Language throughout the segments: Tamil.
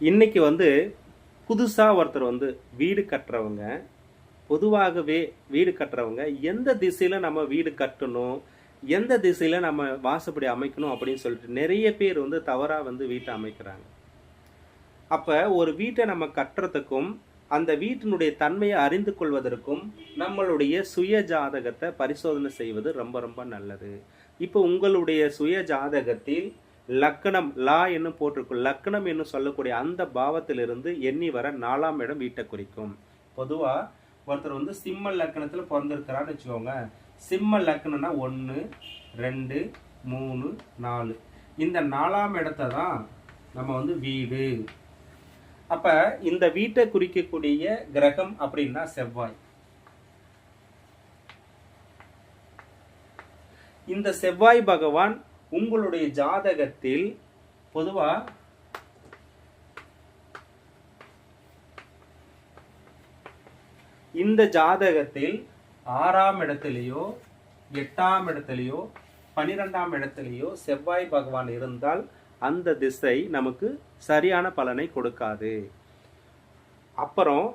இன்னைக்கு வந்து புதுசாக ஒருத்தர் வந்து வீடு கட்டுறவங்க பொதுவாகவே வீடு கட்டுறவங்க எந்த திசையில் நம்ம வீடு கட்டணும் எந்த திசையில் நம்ம வாசப்படி அமைக்கணும் அப்படின்னு சொல்லிட்டு நிறைய பேர் வந்து தவறாக வந்து வீட்டை அமைக்கிறாங்க. அப்போ ஒரு வீட்டை நம்ம கட்டுறதுக்கும் அந்த வீட்டினுடைய தன்மையை அறிந்து கொள்வதற்கும் நம்மளுடைய சுய ஜாதகத்தை பரிசோதனை செய்வது ரொம்ப ரொம்ப நல்லது. இப்போ உங்களுடைய சுய ஜாதகத்தில் லக்கணம் லா என்னும் போட்டிருக்கும். லக்னம் என்று சொல்லக்கூடிய அந்த பாவத்திலிருந்து எண்ணி வர நாலாம் இடம் வீட்டை குறிக்கும். பொதுவாக ஒருத்தர் வந்து சிம்ம லக்கணத்தில் பிறந்திருக்கிறான்னு வச்சுக்கோங்க. சிம்ம லக்னம்னா ஒன்று ரெண்டு மூணு நாலு. இந்த நாலாம் இடத்த தான் நம்ம வந்து வீடு. அப்ப இந்த வீட்டை குறிக்கக்கூடிய கிரகம் அப்படின்னா செவ்வாய். இந்த செவ்வாய் பகவான் உங்களுடைய ஜாதகத்தில் பொதுவா இந்த ஜாதகத்தில் ஆறாம் இடத்திலேயோ எட்டாம் இடத்திலேயோ பனிரெண்டாம் இடத்திலேயோ செவ்வாய் பகவான் இருந்தால் அந்த திசை நமக்கு சரியான பலனை கொடுக்காது. அப்புறம்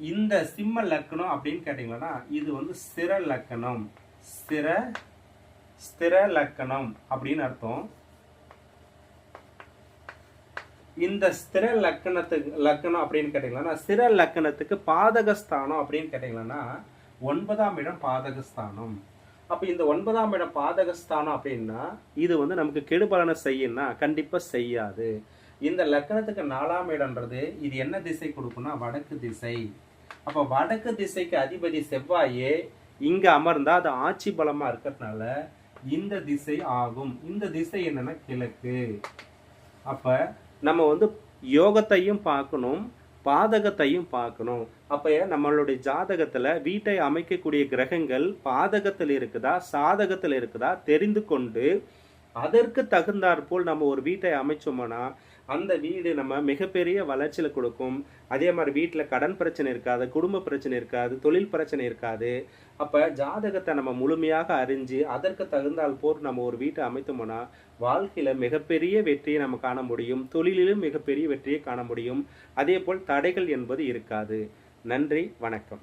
இந்த சிம்ம லக்கணம் அப்படின்னு கேட்டிங்கன்னா இது வந்து சிற லக்கணம் சிற ஸ்திர லக்கணம் அப்படின்னு அர்த்தம். இந்த ஸ்திர லக்கணத்துக்கு லக்கணம் அப்படின்னு கேட்டிங்கன்னா ஸ்திர லக்கணத்துக்கு பாதகஸ்தானம் அப்படின்னு கேட்டிங்கன்னா ஒன்பதாம் இடம் பாதகஸ்தானம். அப்போ இந்த ஒன்பதாம் இடம் பாதகஸ்தானம் அப்படின்னா இது வந்து நமக்கு கெடுபலனை செய்யும்னா கண்டிப்பாக செய்யாது. இந்த லக்கணத்துக்கு நாலாம் இடம்ன்றது இது என்ன திசை கொடுக்கும்னா வடக்கு திசை. அப்போ வடக்கு திசைக்கு அதிபதி செவ்வாயே இங்க அமர்ந்தா அது ஆட்சி பலமா இருக்கிறதுனால இந்த திசை ஆகும். இந்த திசை என்னன்னா கிழக்கு. அப்ப நம்ம வந்து யோகத்தையும் பார்க்கணும் பாதகத்தையும் பார்க்கணும். அப்ப நம்மளுடைய ஜாதகத்துல வீட்டை அமைக்கக்கூடிய கிரகங்கள் பாதகத்தில் இருக்குதா சாதகத்தில் இருக்குதா தெரிந்து கொண்டு அதற்கு தகுந்தாற்போல் நம்ம ஒரு வீட்டை அமைச்சோம்னா அந்த வீடு நம்ம மிகப்பெரிய வளர்ச்சியில் கொடுக்கும். அதே மாதிரி வீட்டில் கடன் பிரச்சனை இருக்காது குடும்ப பிரச்சனை இருக்காது தொழில் பிரச்சனை இருக்காது. அப்போ ஜாதகத்தை நம்ம முழுமையாக அறிஞ்சு அதற்கு தகுந்தால் போர் நம்ம ஒரு வீட்டை அமைத்தோம்னா வாழ்க்கையில் மிகப்பெரிய வெற்றியை நம்ம காண முடியும். தொழிலிலும் மிகப்பெரிய வெற்றியை காண முடியும். அதே போல் தடைகள் என்பது இருக்காது. நன்றி வணக்கம்.